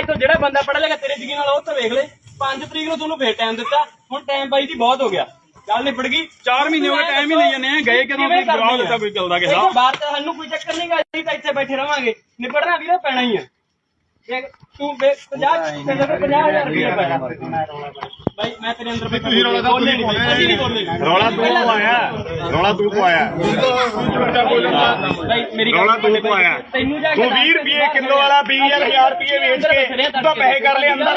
ਅੱਜ ਤੋਂ ਜਿਹੜਾ ਬੰਦਾ ਪੜ੍ਹ ਲੇਗਾ ਤੇਰੇ ਜਿਗੀ ਨਾਲ ਉਹ ਤਾਂ ਵੇਖ ਲੈ। 5 ਤਰੀਕ ਨੂੰ ਤੁਹਾਨੂੰ ਫੇਰ ਟਾਈਮ ਦਿੱਤਾ। ਹੁਣ ਟਾਈਮ ਬਾਈ ਜੀ ਬਹੁਤ ਹੋ ਗਿਆ। ਗੱਲ ਨਿਬੜ ਗਈ। 4 ਮਹੀਨੇ ਹੋ ਗਏ ਟਾਈਮ ਹੀ ਨਹੀਂ ਜਾਂਦੇ ਆ। ਗਏ ਕਦੋਂ ਕੋਈ ਜਵਾਬ? ਦਿੱਤਾ ਕੋਈ ਚੱਲਦਾ ਕਿਸੇ ਦਾ ਬਾਹਰ ਤਾਂ ਸਾਨੂੰ ਕੋਈ ਚੱਕਰ ਨਹੀਂ ਗਾ ਅਸੀਂ ਤਾਂ ਇੱਥੇ ਬੈਠੇ ਰਵਾਂਗੇ। ਨਿਬੜਨਾ ਵੀਰੇ ਪੈਣਾ ਹੀ ਆ। ਤੂੰ 50 ਤੇਰੇ ਕੋਲ 50000 ਰੁਪਏ ਪੈਣਾ। ਬਾਈ ਮੈਂ ਤੇਰੇ ਅੰਦਰ ਬੈਠਾ ਤੁਸੀਂ ਰੌਲਾ ਬੋਲੇ ਨਹੀਂ। ਅਸੀਂ ਨਹੀਂ ਬੋਲੇ ਰੌਲਾ ਤੂੰ ਪਵਾਇਆ ਰੌਲਾ ਤੂੰ ਪਵਾਇਆ ਬਾਈ ਮੇਰੀ ਰੌਲਾ ਤੂੰ ਪਵਾਇਆ ਤੈਨੂੰ ਜਾ ਕੇ ਤੂੰ 20 ਰੁਪਏ ਕਿਲੋ ਵਾਲਾ 20000 ਰੁਪਏ ਵੇਚ ਕੇ ਤੂੰ ਤਾਂ ਪੈਸੇ ਕਰ ਲਏ ਅੰਦਰ।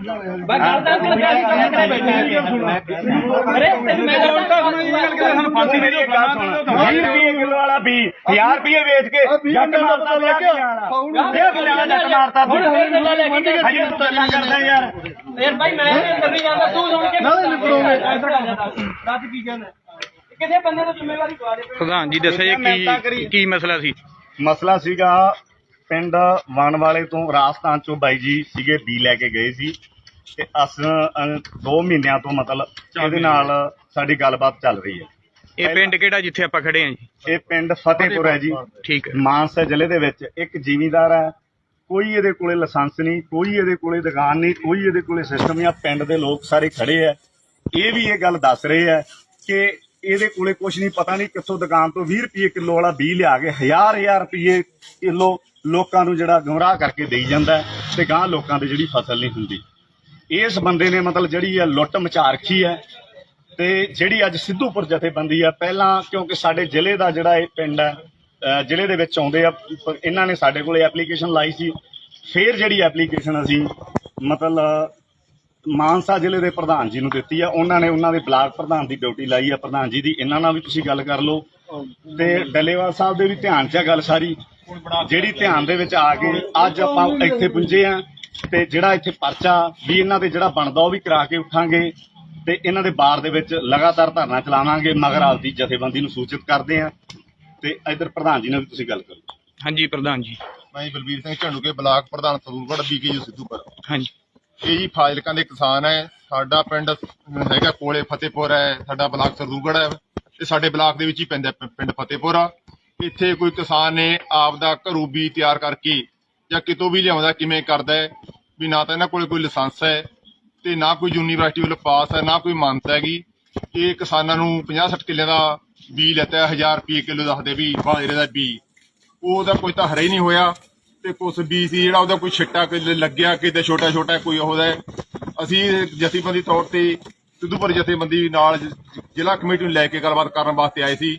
ਬਸ ਗੱਲ ਤਾਂ ਅੰਦਰ ਜਾ ਕੇ ਕੰਮ ਕਰੇ ਬੈਠੇ ਅਰੇ ਤੈਨੂੰ ਮੈਂ ਦੱਸਦਾ ਸਾਨੂੰ ਫਾਂਸੀ ਮੇਰੀ ਇੱਕ ਗੱਲ ਸੁਣ 20 ਰੁਪਏ ਕਿਲੋ ਵਾਲਾ 20000 ਰੁਪਏ ਵੇਚ ਕੇ ਜੱਟ ਮਾਰਦਾ ਲਿਆ ਕੇ ਇਹ ਕਿੰਨਾ ਜੱਟ ਮਾਰਤਾ ਤੂੰ ਹੁਣ ਫੇਰ ਗੱਲਾਂ ਲੈ ਕੇ ਹਜੇ ਤੂੰ ਗੱਲਾਂ ਕਰਦਾ ਯਾਰ। ਫੇਰ ਭਾਈ ਮੈਂ ਵੀ ਅੰਦਰ ਨਹੀਂ ਜਾਂਦਾ ਤੂੰ ਸੁਣ ਕੇ ਨਾ ਨਿਕਲੋਗੇ ਦੱਸ ਕੀ ਕਹਿੰਦਾ? ਕਿਸੇ ਬੰਦੇ ਨੂੰ ਜ਼ਿੰਮੇਵਾਰੀ ਪਾ ਦੇ। ਪ੍ਰਧਾਨ ਜੀ ਦੱਸਿਆ ਜੀ ਕੀ ਕੀ ਮਸਲਾ ਸੀ? ਮਸਲਾ ਸੀਗਾ ਪਿੰਡ ਵਣ ਵਾਲੇ ਤੋਂ ਰਾਜਸਥਾਨ ਚੋਂ ਬਾਈ ਜੀ ਸੀਗੇ ਬੀ ਲੈ ਕੇ ਗਏ ਸੀ। ਤੇ ਅਸ 2 ਮਹੀਨਿਆਂ ਤੋਂ ਮਤਲਬ ਇਹਦੇ ਨਾਲ ਸਾਡੀ ਗੱਲਬਾਤ ਚੱਲ ਰਹੀ ਹੈ। ਇਹ ਪਿੰਡ ਕਿਹੜਾ ਜਿੱਥੇ ਆਪਾਂ ਖੜੇ ਆਂ ਜੀ? ਇਹ ਪਿੰਡ ਫਤਿਹਪੁਰ ਹੈ ਜੀ। ਠੀਕ ਹੈ। ਮਾਨਸਾ ਜ਼ਿਲ੍ਹੇ ਦੇ ਵਿੱਚ ਇੱਕ ਜ਼ਿਮੀਂਦਾਰ ਹੈ। ਕੋਈ ਇਹਦੇ ਕੋਲੇ ਲਾਇਸੈਂਸ ਨਹੀਂ ਕੋਈ ਇਹਦੇ ਕੋਲੇ ਦੁਕਾਨ ਨਹੀਂ ਕੋਈ ਇਹਦੇ ਕੋਲੇ ਸਿਸਟਮ ਨਹੀਂ। ਆ ਪਿੰਡ ਦੇ ਲੋਕ ਸਾਰੇ ਖੜੇ ਆ ਇਹ ਵੀ ਇਹ ਗੱਲ ਦੱਸ ਰਹੇ ਆ ਕਿ ਇਹਦੇ ਕੋਲੇ ਕੁਝ ਨਹੀਂ ਪਤਾ ਨਹੀਂ ਕਿੱਥੋਂ ਦੁਕਾਨ ਤੋਂ 20 ਰੁਪਏ ਕਿਲੋ ਵਾਲਾ ਬੀ ਲਿਆ ਕੇ ਹਜ਼ਾਰ ਹਜ਼ਾਰ ਰੁਪਏ ਕਿਲੋ ਲੋਕਾਂ ਨੂੰ ਜਿਹੜਾ ਗੁੰਮਰਾਹ ਕਰਕੇ ਦੇਈ ਜਾਂਦਾ ਹੈ ਤੇ ਗਾਂ ਲੋਕਾਂ ਦੀ ਜਿਹੜੀ ਫਸਲ ਨਹੀਂ ਹੁੰਦੀ। ਇਸ ਬੰਦੇ ਨੇ ਮਤਲਬ ਜਿਹੜੀ ਆ ਲੁੱਟ ਮਚਾ ਰੱਖੀ ਹੈ ਤੇ ਜਿਹੜੀ ਅੱਜ ਸਿੱਧੂਪੁਰ ਜਥੇਬੰਦੀ ਆ, ਪਹਿਲਾਂ ਕਿਉਂਕਿ ਸਾਡੇ ਜ਼ਿਲ੍ਹੇ ਦਾ ਜਿਹੜਾ ਇਹ ਪਿੰਡ ਹੈ ਜ਼ਿਲ੍ਹੇ ਦੇ ਵਿੱਚ ਆਉਂਦੇ ਆ ਇਹਨਾਂ ਨੇ ਸਾਡੇ ਕੋਲੇ ਐਪਲੀਕੇਸ਼ਨ ਲਾਈ ਸੀ। ਫਿਰ ਜਿਹੜੀ ਐਪਲੀਕੇਸ਼ਨ ਅਸੀਂ ਮਤਲਬ ਮਾਨਸਾ ਜ਼ਿਲ੍ਹੇ ਦੇ ਪ੍ਰਧਾਨ ਜੀ ਨੂੰ ਦਿੱਤੀ ਆ, ਉਹਨਾਂ ਨੇ ਉਹਨਾਂ ਦੇ ਬਲਾਕ ਪ੍ਰਧਾਨ ਦੀ ਡਿਊਟੀ ਲਾਈ ਆ। ਪ੍ਰਧਾਨ ਜੀ ਦੀ ਇਹਨਾਂ ਨਾਲ ਵੀ ਤੁਸੀਂ ਗੱਲ ਕਰ ਲਓ। ਤੇ ਡੱਲੇਵਾਲ ਸਾਹਿਬ ਦੇ ਵੀ ਧਿਆਨ 'ਚ ਆ ਗੱਲ ਸਾਰੀ। ਜਿਹੜੀ ਧਿਆਨ ਦੇ ਵਿੱਚ ਆ ਕੇ ਅੱਜ ਆਪਾਂ ਇੱਥੇ ਪੁੱਜੇ ਆ ਤੇ ਜਿਹੜਾ ਇੱਥੇ ਪਰਚਾ ਵੀ ਇਹਨਾਂ ਤੇ ਜਿਹੜਾ ਬਣਦਾ ਉਹ ਵੀ ਕਰਾ ਕੇ ਉਠਾਂਗੇ ਤੇ ਇਹਨਾਂ ਦੇ ਬਾਰ ਦੇ ਵਿੱਚ ਲਗਾਤਾਰ ਧਰਨਾ ਚਲਾਵਾਂਗੇ ਮਗਰ ਆਪਦੀ ਜਥੇਬੰਦੀ ਨੂੰ ਸੂਚਿਤ ਕਰਦੇ ਆ ਤੇ ਇਧਰ ਪ੍ਰਧਾਨ ਜੀ ਨਾਲ ਵੀ ਤੁਸੀਂ ਗੱਲ ਕਰੋ। ਹਾਂਜੀ ਪ੍ਰਧਾਨ ਜੀ। ਮੈਂ ਜੀ ਬਲਬੀਰ ਸਿੰਘ ਝੰਡੂਕੇ ਬਲਾਕ ਪ੍ਰਧਾਨ ਸਰੂਰਗੜ੍ਹ ਬੀਕੇਯੂ ਸਿੱਧੂਪੁਰ ਹਾਂਜੀ। ਇਹ ਜੀ ਫਾਜ਼ਿਲਕਾਂ ਦੇ ਕਿਸਾਨ ਹੈ। ਸਾਡਾ ਪਿੰਡ ਹੈਗਾ ਕੋਲੇ ਫਤਿਹਪੁਰ ਹੈ। ਸਾਡਾ ਬਲਾਕ ਸਰੂਰਗੜ੍ਹ ਹੈ। ਤੇ ਸਾਡੇ ਬਲਾਕ ਦੇ ਵਿੱਚ ਹੀ ਪੈਂਦਾ ਪਿੰਡ ਫਤਿਹਪੁਰ ਆ। ਇੱਥੇ ਕੋਈ ਕਿਸਾਨ ਨੇ ਆਪ ਦਾ ਘਰੂ ਬੀ ਤਿਆਰ ਕਰਕੇ ਜਾਂ ਕਿਤੋਂ ਵੀ ਲਿਆਉਂਦਾ ਕਿਵੇਂ ਕਰਦਾ ਹੈ ਵੀ ਨਾ ਤਾਂ ਇਹਨਾਂ ਕੋਲੇ ਕੋਈ ਲਾਇਸੈਂਸ ਹੈ ਤੇ ਨਾ ਕੋਈ ਯੂਨੀਵਰਸਿਟੀ ਵੱਲੋਂ ਪਾਸ ਹੈ, ਨਾ ਕੋਈ ਮਾਨਤਾ ਹੈਗੀ। ਇਹ ਕਿਸਾਨਾਂ ਨੂੰ 50-60 ਕਿੱਲੇ ਦਾ ਬੀ ਲੈਤਾ 1000 ਰੁਪਏ ਕਿਲੋ ਦੱਸਦੇ ਵੀ ਬਾਜਰੇ ਦਾ ਬੀ ਉਹਦਾ ਕੋਈ ਤਾਂ ਹਰੇ ਨਹੀਂ ਹੋਇਆ ਤੇ ਕੁਛ ਬੀ ਸੀ ਜਿਹੜਾ ਉਹਦਾ ਕੋਈ ਛਿੱਟਾ ਕੋਈ ਲੱਗਿਆ, ਕਿਤੇ ਛੋਟਾ ਛੋਟਾ ਕੋਈ ਉਹਦਾ ਹੈ। ਅਸੀਂ ਜਥੇਬੰਦੀ ਤੌਰ ਤੇ ਸਿੱਧੂਪੁਰ ਜਥੇਬੰਦੀ ਨਾਲ ਜ਼ਿਲ੍ਹਾ ਕਮੇਟੀ ਨੂੰ ਲੈ ਕੇ ਗੱਲਬਾਤ ਕਰਨ ਵਾਸਤੇ ਆਏ ਸੀ।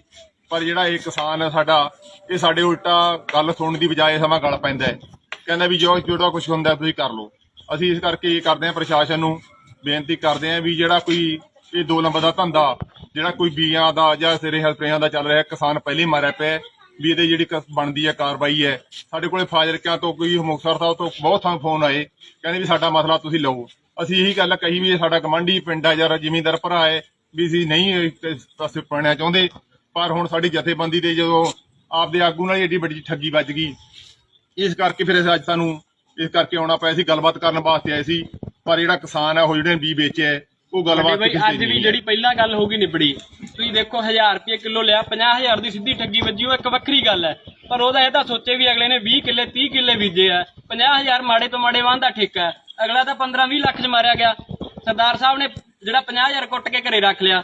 ਪਰ ਜਿਹੜਾ ਇਹ ਕਿਸਾਨ ਹੈ ਸਾਡਾ, ਇਹ ਸਾਡੇ ਉਲਟਾ ਗੱਲ ਸੁਣਨ ਦੀ ਬਜਾਏ ਸਮਾਂ ਗੱਲ ਪੈਂਦਾ ਹੈ। ਕਹਿੰਦਾ ਵੀ ਜੋ ਜਿਹੜਾ ਕੁਝ ਹੁੰਦਾ ਤੁਸੀਂ ਕਰ ਲਓ। ਅਸੀਂ ਇਸ ਕਰਕੇ ਇਹ ਕਰਦੇ ਹਾਂ ਪ੍ਰਸ਼ਾਸਨ ਨੂੰ ਬੇਨਤੀ ਕਰਦੇ ਹਾਂ ਵੀ ਜਿਹੜਾ ਕੋਈ ਇਹ ਦੋ ਨੰਬਰ ਦਾ ਧੰਦਾ, ਜਿਹੜਾ ਕੋਈ ਬੀਆਂ ਦਾ ਜਾਂ ਸਿਰੇ ਹੈਲਪਰਿਆਂ ਦਾ ਚੱਲ ਰਿਹਾ, ਕਿਸਾਨ ਪਹਿਲੇ ਮਾਰਿਆ ਪਿਆ, ਵੀ ਇਹਦੇ ਜਿਹੜੀ ਬਣਦੀ ਹੈ ਕਾਰਵਾਈ ਹੈ। ਸਾਡੇ ਕੋਲੇ ਫਾਜ਼ਿਲਕਿਆਂ ਤੋਂ ਕੋਈ ਮੁਕਤਸਰ ਸਾਹਿਬ ਤੋਂ ਬਹੁਤ ਥਾਂ ਫੋਨ ਆਏ, ਕਹਿੰਦੇ ਵੀ ਸਾਡਾ ਮਸਲਾ ਤੁਸੀਂ ਲਓ ਅਸੀਂ ਇਹੀ ਗੱਲ ਕਹੀ ਵੀ ਸਾਡਾ ਕਮਾਂਡੀ ਪਿੰਡ ਹੈ ਜਾਂ ਜ਼ਿਮੀਂਦਾਰ ਭਰਾ ਹੈ, ਵੀ ਅਸੀਂ ਨਹੀਂ ਪਾਸੇ ਪੜਨਾ ਚਾਹੁੰਦੇ। ਪਰ ਹੁਣ ਸਾਡੀ ਜਥੇਬੰਦੀ ਦੇ ਜਦੋਂ ਆਪਦੇ ਆਗੂ ਨਾਲ ਹੀ ਏਡੀ ਵੱਡੀ ਠੱਗੀ ਵੱਜ ਗਈ ਇਸ ਕਰਕੇ ਫਿਰ ਅਸੀਂ ਅੱਜ ਸਾਨੂੰ ਇਸ ਕਰਕੇ ਆਉਣਾ ਪਿਆ ਸੀ ਗੱਲਬਾਤ ਕਰਨ ਵਾਸਤੇ ਆਏ ਸੀ। ਪਰ ਜਿਹੜਾ ਕਿਸਾਨ ਹੈ ਉਹ ਜਿਹੜੇ ਬੀ ਵੇਚਿਆ ਉਹ ਗੱਲਬਾਤ ਬਈ ਅੱਜ ਵੀ ਜਿਹੜੀ ਪਹਿਲਾਂ ਗੱਲ ਹੋ ਗਈ ਨਿਬੜੀ ਤੁਸੀਂ ਦੇਖੋ 1000 ਰੁਪਏ ਕਿਲੋ ਲਿਆ 50000 ਦੀ ਸਿੱਧੀ ਠੱਗੀ ਵੱਜੀ ਉਹ ਇੱਕ ਵੱਖਰੀ ਗੱਲ ਹੈ। ਪਰ ਉਹਦਾ ਇਹ ਤਾਂ ਸੋਚੇ ਵੀ ਅਗਲੇ ਨੇ 20 ਕਿੱਲੇ 30 ਕਿੱਲੇ ਬੀਜੇ ਆ। 50000 ਮਾੜੇ ਤੋਂ ਮਾੜੇ ਵਾਂ ਦਾ ਠੇਕਾ ਹੈ। ਅਗਲਾ ਤਾਂ 15 20 ਲੱਖ ਚ ਮਾਰਿਆ ਗਿਆ। ਸਰਦਾਰ ਸਾਹਿਬ ਨੇ ਜਿਹੜਾ 50000 ਕੁੱਟ ਕੇ ਘਰੇ ਰੱਖ ਲਿਆ।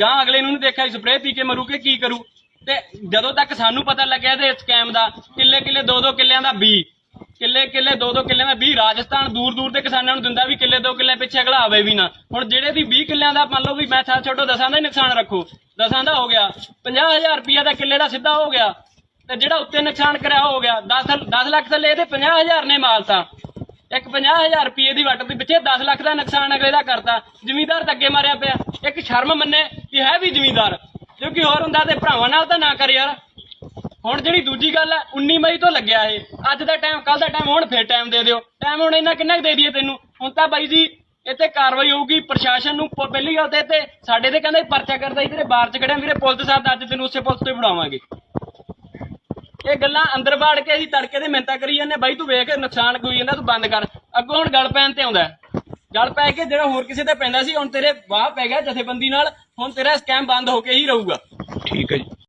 ਗਾਂ ਅਗਲੇ ਨੂੰ ਨਹੀਂ ਦੇਖਿਆ ਸਪਰੇਅ ਪੀ ਕੇ ਮਰੂ ਕਿ ਕੀ ਕਰੂ? ਤੇ ਜਦੋਂ ਤੱਕ ਸਾਨੂੰ ਪਤਾ ਲੱਗਿਆ ਇਹਦੇ ਸਕੈਮ ਦਾ, ਕਿੱਲੇ ਕਿੱਲੇ ਦੋ ਦੋ ਕਿੱਲਿਆਂ ਦਾ ਬੀ ਕਿੱਲੇ ਕਿੱਲੇ ਦੋ ਦੋ ਕਿੱਲਿਆਂ ਦਾ 20 ਰਾਜਸਥਾਨ ਦੂਰ ਦੂਰ ਦੇ ਕਿਸਾਨਾਂ ਨੂੰ ਦਿੰਦਾ ਵੀ ਕਿੱਲੇ ਦੋ ਕਿੱਲੇ ਪਿੱਛੇ ਅਗਲਾ ਆਵੇ ਵੀ ਨਾ। ਹੁਣ ਜਿਹੜੇ ਦੀ 20 ਕਿੱਲਿਆਂ ਦਾ ਮੰਨ ਲਓ ਵੀ ਮੈਂ ਥਾ ਛੱਡੋ, ਦਸਾਂ ਦਾ ਹੀ ਨੁਕਸਾਨ ਰੱਖੋ। ਦਸਾਂ ਦਾ ਹੋ ਗਿਆ 50000 ਰੁਪਇਆ ਦਾ ਕਿੱਲੇ ਦਾ ਸਿੱਧਾ ਹੋ ਗਿਆ। ਤੇ ਜਿਹੜਾ ਉੱਤੇ ਨੁਕਸਾਨ ਕਰਿਆ ਹੋ ਗਿਆ 10 10 ਲੱਖ ਥੱਲੇ ਇਹਦੇ 50000 ਨੇ ਮਾਲਤਾ ਇੱਕ 50000 ਰੁਪਏ ਦੀ ਵੱਟ ਦੇ ਪਿੱਛੇ 10 ਲੱਖ ਦਾ ਨੁਕਸਾਨ ਅਗਲੇ ਦਾ ਕਰਤਾ। ਜ਼ਿਮੀਂਦਾਰ ਤਾਂ ਅੱਗੇ ਮਾਰਿਆ ਪਿਆ। ਇੱਕ ਸ਼ਰਮ ਮੰਨੇ ਕਿ ਹੈ ਵੀ ਜ਼ਿਮੀਂਦਾਰ। ਕਿਉਂਕਿ ਹੋਰ ਹੁੰਦਾ ਤੇ ਭਰਾਵਾਂ ਨਾਲ ਤਾਂ ਨਾ ਕਰ ਯਾਰ। ਹੁਣ ਜਿਹੜੀ ਦੂਜੀ ਗੱਲ ਹੈ 19 ਮਈ ਤੋਂ ਲੱਗਿਆ ਇਹ। ਅੱਜ ਦਾ ਟਾਈਮ ਕੱਲ ਦਾ ਟਾਈਮ ਹੁਣ ਫੇਰ ਟਾਈਮ ਦੇ ਦਿਓ। ਟਾਈਮ ਹੁਣ ਇੰਨਾ ਕਿੰਨਾ ਕੁ ਦੇ ਦਈਏ ਤੈਨੂੰ? ਹੁਣ ਤਾਂ ਬਾਈ ਜੀ, ਇੱਥੇ ਕਾਰਵਾਈ ਹੋਊਗੀ, ਪ੍ਰਸ਼ਾਸਨ ਨੂੰ ਪਹਿਲੀ ਗੱਲ ਤੇ ਇੱਥੇ ਸਾਡੇ ਤੇ ਕਹਿੰਦੇ ਪਰਚਾ ਕਰਦਾ ਤੇਰੇ ਬਾਹਰ ਚ ਖੜਿਆ ਵੀਰੇ ਪੁਲਿਸ ਸਾਹਿਬ ਅੱਜ ਤੈਨੂੰ ਉਸੇ ਪੁਲਿਸ ਤੇ ਹੀ ਫੜਾਵਾਂਗੇ। ਇਹ ਗੱਲਾਂ ਅੰਦਰ ਬਾੜ ਕੇ ਅਸੀਂ ਤੜਕੇ ਦੇ ਮਿੰਤਾ ਕਰੀ ਜਾਂਦੇ ਬਾਈ ਤੂੰ ਵੇਖ, ਨੁਕਸਾਨ ਕੋਈ ਜਾਂਦਾ ਤੂੰ ਬੰਦ ਕਰ। ਅੱਗੋਂ ਹੁਣ ਗੱਲ ਪੈਣ ਤੇ ਆਉਂਦਾ ਹੈ। ਪੈ ਕੇ ਜਿਹੜਾ ਹੋਰ ਕਿਸੇ ਤੇ ਪੈਂਦਾ ਸੀ, ਹੁਣ ਤੇਰੇ ਵਾਹ ਪੈ ਗਿਆ ਜਥੇਬੰਦੀ ਨਾਲ, ਹੁਣ ਤੇਰਾ ਸਕੈਮ ਬੰਦ ਹੋ ਕੇ ਹੀ ਰਹੂਗਾ ਠੀਕ ਹੈ ਜੀ